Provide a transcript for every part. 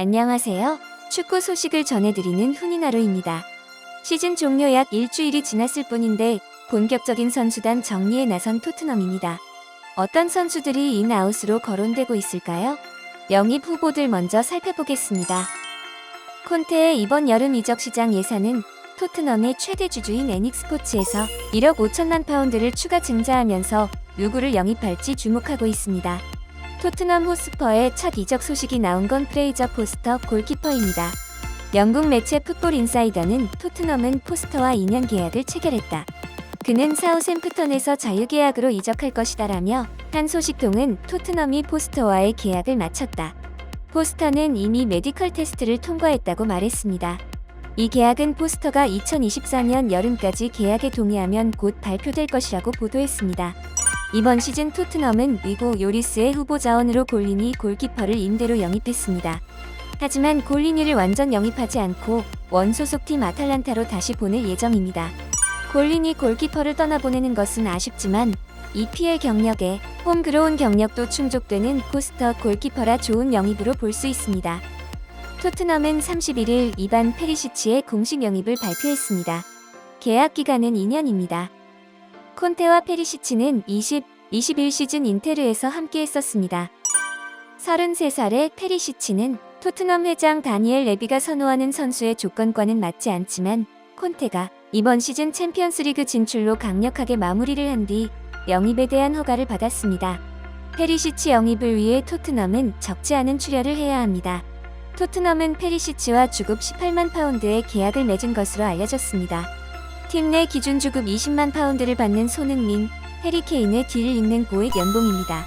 안녕하세요. 축구 소식을 전해드리는 훈이나루입니다. 시즌 종료 약 일주일이 지났을 뿐인데 본격적인 선수단 정리에 나선 토트넘입니다. 어떤 선수들이 인아웃으로 거론되고 있을까요? 영입 후보들 먼저 살펴보겠습니다. 콘테의 이번 여름 이적 시장 예산은 토트넘의 최대 주주인 애닉스포츠에서 1억 5천만 파운드를 추가 증자하면서 누구를 영입할지 주목하고 있습니다. 토트넘 호스퍼의 첫 이적 소식이 나온 건 프레이저 포스터 골키퍼입니다. 영국 매체 풋볼 인사이더는 토트넘은 포스터와 2년 계약을 체결했다. 그는 사우샘프턴에서 자유계약으로 이적할 것이다라며 한 소식통은 토트넘이 포스터와의 계약을 마쳤다. 포스터는 이미 메디컬 테스트를 통과했다고 말했습니다. 이 계약은 포스터가 2024년 여름까지 계약에 동의하면 곧 발표될 것이라고 보도했습니다. 이번 시즌 토트넘은 위고 요리스의 후보 자원으로 골리니 골키퍼를 임대로 영입했습니다. 하지만 골리니를 완전 영입하지 않고 원 소속팀 아탈란타로 다시 보낼 예정입니다. 골리니 골키퍼를 떠나보내는 것은 아쉽지만 EPL 경력에 홈그로운 경력도 충족되는 포스터 골키퍼라 좋은 영입으로 볼 수 있습니다. 토트넘은 31일 이반 페리시치의 공식 영입을 발표했습니다. 계약 기간은 2년입니다. 콘테와 페리시치는 20, 21 시즌 인테르에서 함께 했었습니다. 33살의 페리시치는 토트넘 회장 다니엘 레비가 선호하는 선수의 조건과는 맞지 않지만 콘테가 이번 시즌 챔피언스리그 진출로 강력하게 마무리를 한 뒤 영입에 대한 허가를 받았습니다. 페리시치 영입을 위해 토트넘은 적지 않은 출혈을 해야 합니다. 토트넘은 페리시치와 주급 18만 파운드의 계약을 맺은 것으로 알려졌습니다. 팀 내 기준 주급 20만 파운드를 받는 손흥민, 해리케인의 뒤를 잇는 고액 연봉입니다.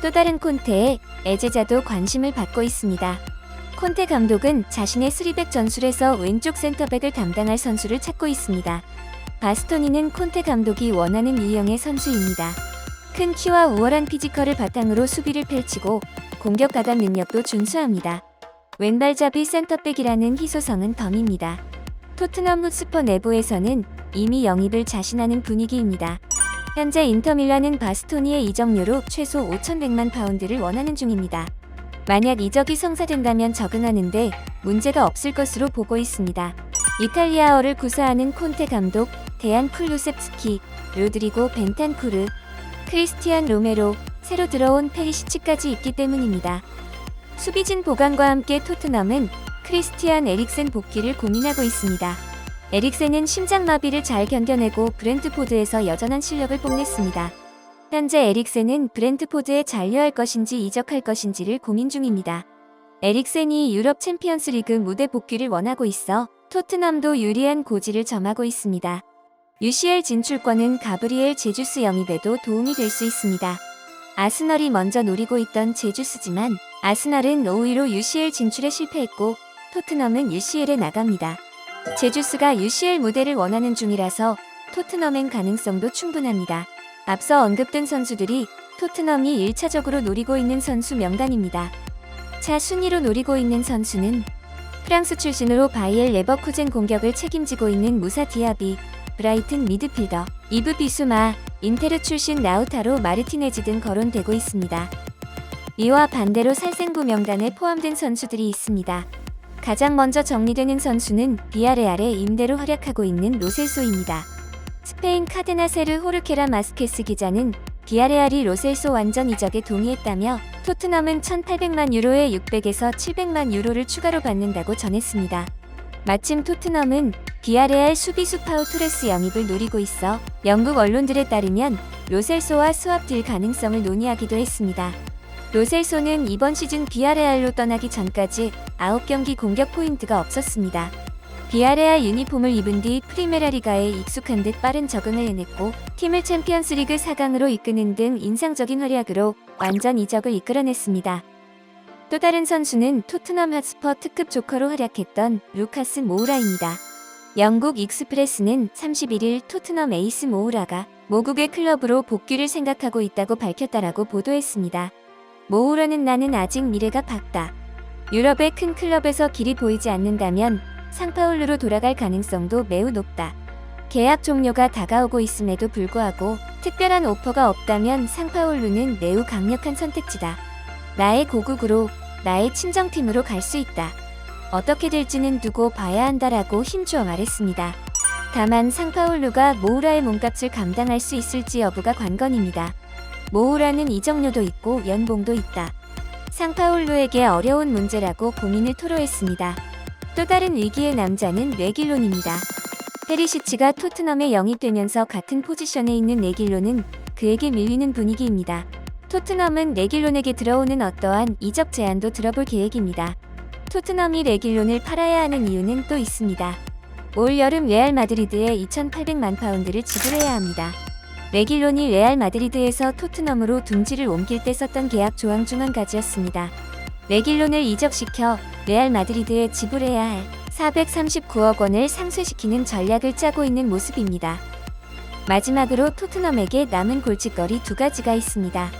또 다른 콘테의 애제자도 관심을 받고 있습니다. 콘테 감독은 자신의 스리백 전술에서 왼쪽 센터백을 담당할 선수를 찾고 있습니다. 바스토니는 콘테 감독이 원하는 유형의 선수입니다. 큰 키와 우월한 피지컬을 바탕으로 수비를 펼치고 공격 가담 능력도 준수합니다. 왼발잡이 센터백이라는 희소성은 덤입니다. 토트넘 훗스퍼 내부에서는 이미 영입을 자신하는 분위기입니다. 현재 인터밀란은 바스토니의 이적료로 최소 5,100만 파운드를 원하는 중입니다. 만약 이적이 성사된다면 적응하는데 문제가 없을 것으로 보고 있습니다. 이탈리아어를 구사하는 콘테 감독, 데안 쿨루셉스키, 로드리고 벤탄쿠르, 크리스티안 로메로, 새로 들어온 페리시치까지 있기 때문입니다. 수비진 보강과 함께 토트넘은 크리스티안 에릭센 복귀를 고민하고 있습니다. 에릭센은 심장마비를 잘 견뎌내고 브렌트포드에서 여전한 실력을 뽐냈습니다. 현재 에릭센은 브렌트포드에 잔류할 것인지 이적할 것인지를 고민 중입니다. 에릭센이 유럽 챔피언스 리그 무대 복귀를 원하고 있어 토트넘도 유리한 고지를 점하고 있습니다. UCL 진출권은 가브리엘 제주스 영입에도 도움이 될 수 있습니다. 아스널이 먼저 노리고 있던 제주스지만 아스널은 5위로 UCL 진출에 실패했고 토트넘은 UCL에 나갑니다. 제주스가 UCL 무대를 원하는 중이라서 토트넘엔 가능성도 충분합니다. 앞서 언급된 선수들이 토트넘이 1차적으로 노리고 있는 선수 명단입니다. 차 순위로 노리고 있는 선수는 프랑스 출신으로 바이엘 레버쿠젠 공격을 책임지고 있는 무사 디아비, 브라이튼 미드필더, 이브 비수마, 인테르 출신 라우타로 마르티네즈 등 거론되고 있습니다. 이와 반대로 살생부 명단에 포함된 선수들이 있습니다. 가장 먼저 정리되는 선수는 비아레알의 임대로 활약하고 있는 로셀소입니다. 스페인 카데나세르 호르케라 마스케스 기자는 비아레알이 로셀소 완전 이적에 동의했다며 토트넘은 1,800만 유로에 600에서 700만 유로를 추가로 받는다고 전했습니다. 마침 토트넘은 비아레알 수비수 파우 토레스 영입을 노리고 있어 영국 언론들에 따르면 로셀소와 스왑 딜 가능성을 논의하기도 했습니다. 로셀소는 이번 시즌 비아레알로 떠나기 전까지 9경기 공격 포인트가 없었습니다. 비아레알 유니폼을 입은 뒤 프리메라 리가에 익숙한 듯 빠른 적응을 해냈고 팀을 챔피언스리그 4강으로 이끄는 등 인상적인 활약으로 완전 이적을 이끌어냈습니다. 또 다른 선수는 토트넘 핫스퍼 특급 조커로 활약했던 루카스 모우라입니다. 영국 익스프레스는 31일 토트넘 에이스 모우라가 모국의 클럽으로 복귀를 생각하고 있다고 밝혔다라고 보도했습니다. 모우라는 나는 아직 미래가 밝다. 유럽의 큰 클럽에서 길이 보이지 않는다면 상파울루로 돌아갈 가능성도 매우 높다. 계약 종료가 다가오고 있음에도 불구하고 특별한 오퍼가 없다면 상파울루는 매우 강력한 선택지다. 나의 고국으로 나의 친정팀으로 갈 수 있다. 어떻게 될지는 두고 봐야 한다라고 힘주어 말했습니다. 다만 상파울루가 모우라의 몸값을 감당할 수 있을지 여부가 관건입니다. 모우라는 이적료도 있고 연봉도 있다. 상파울루에게 어려운 문제라고 고민을 토로했습니다. 또 다른 위기의 남자는 레길론입니다. 페리시치가 토트넘에 영입되면서 같은 포지션에 있는 레길론은 그에게 밀리는 분위기입니다. 토트넘은 레길론에게 들어오는 어떠한 이적 제안도 들어볼 계획입니다. 토트넘이 레길론을 팔아야 하는 이유는 또 있습니다. 올 여름 레알 마드리드에 2,800만 파운드를 지불해야 합니다. 레길론이 레알 마드리드에서 토트넘으로 둥지를 옮길 때 썼던 계약 조항 중 한 가지였습니다. 레길론을 이적시켜 레알 마드리드에 지불해야 할 439억 원을 상쇄시키는 전략을 짜고 있는 모습입니다. 마지막으로 토트넘에게 남은 골칫거리 두 가지가 있습니다.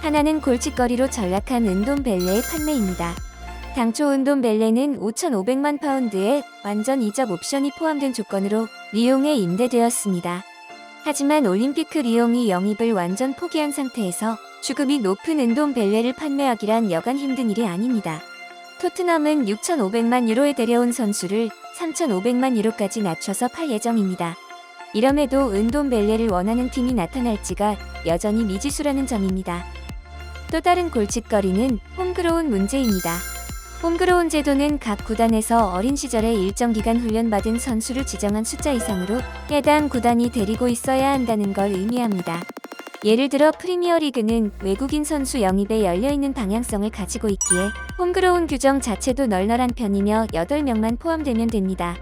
하나는 골칫거리로 전락한 은돔벨레의 판매입니다. 당초 은돔벨레는 5,500만 파운드의 완전 이적 옵션이 포함된 조건으로 리옹에 임대되었습니다. 하지만 올림피크 리옹이 영입을 완전 포기한 상태에서 주급이 높은 은돔 벨레를 판매하기란 여간 힘든 일이 아닙니다. 토트넘은 6,500만 유로에 데려온 선수를 3,500만 유로까지 낮춰서 팔 예정입니다. 이럼에도 은돔 벨레를 원하는 팀이 나타날지가 여전히 미지수라는 점입니다. 또 다른 골칫거리는 홈그로운 문제입니다. 홈그로운 제도는 각 구단에서 어린 시절에 일정 기간 훈련받은 선수를 지정한 숫자 이상으로 해당 구단이 데리고 있어야 한다는 걸 의미합니다. 예를 들어 프리미어리그는 외국인 선수 영입에 열려있는 방향성을 가지고 있기에 홈그로운 규정 자체도 널널한 편이며 8명만 포함되면 됩니다.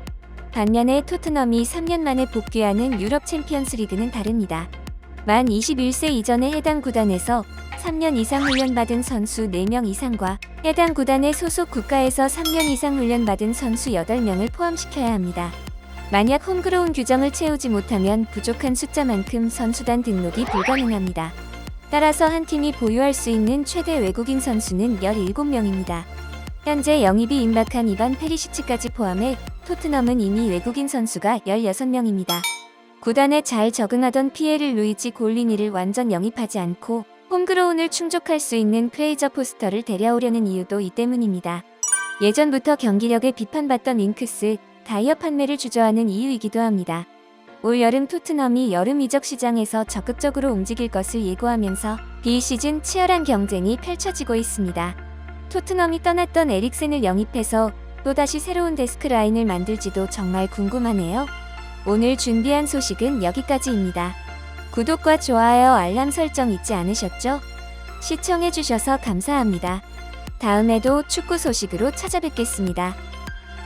반면에 토트넘이 3년 만에 복귀하는 유럽 챔피언스 리그는 다릅니다. 만 21세 이전에 해당 구단에서 3년 이상 훈련받은 선수 4명 이상과 해당 구단의 소속 국가에서 3년 이상 훈련받은 선수 8명을 포함시켜야 합니다. 만약 홈그로운 규정을 채우지 못하면 부족한 숫자만큼 선수단 등록이 불가능합니다. 따라서 한 팀이 보유할 수 있는 최대 외국인 선수는 17명입니다. 현재 영입이 임박한 이반 페리시치까지 포함해 토트넘은 이미 외국인 선수가 16명입니다. 구단에 잘 적응하던 피에르 루이지 골리니를 완전 영입하지 않고 홈그로운을 충족할 수 있는 프레이저 포스터를 데려오려는 이유도 이 때문입니다. 예전부터 경기력에 비판받던 윙크스, 다이어 판매를 주저하는 이유이기도 합니다. 올 여름 토트넘이 여름 이적 시장에서 적극적으로 움직일 것을 예고하면서 비시즌 치열한 경쟁이 펼쳐지고 있습니다. 토트넘이 떠났던 에릭센을 영입해서 또다시 새로운 데스크 라인을 만들지도 정말 궁금하네요. 오늘 준비한 소식은 여기까지입니다. 구독과 좋아요, 알람 설정 잊지 않으셨죠? 시청해주셔서 감사합니다. 다음에도 축구 소식으로 찾아뵙겠습니다.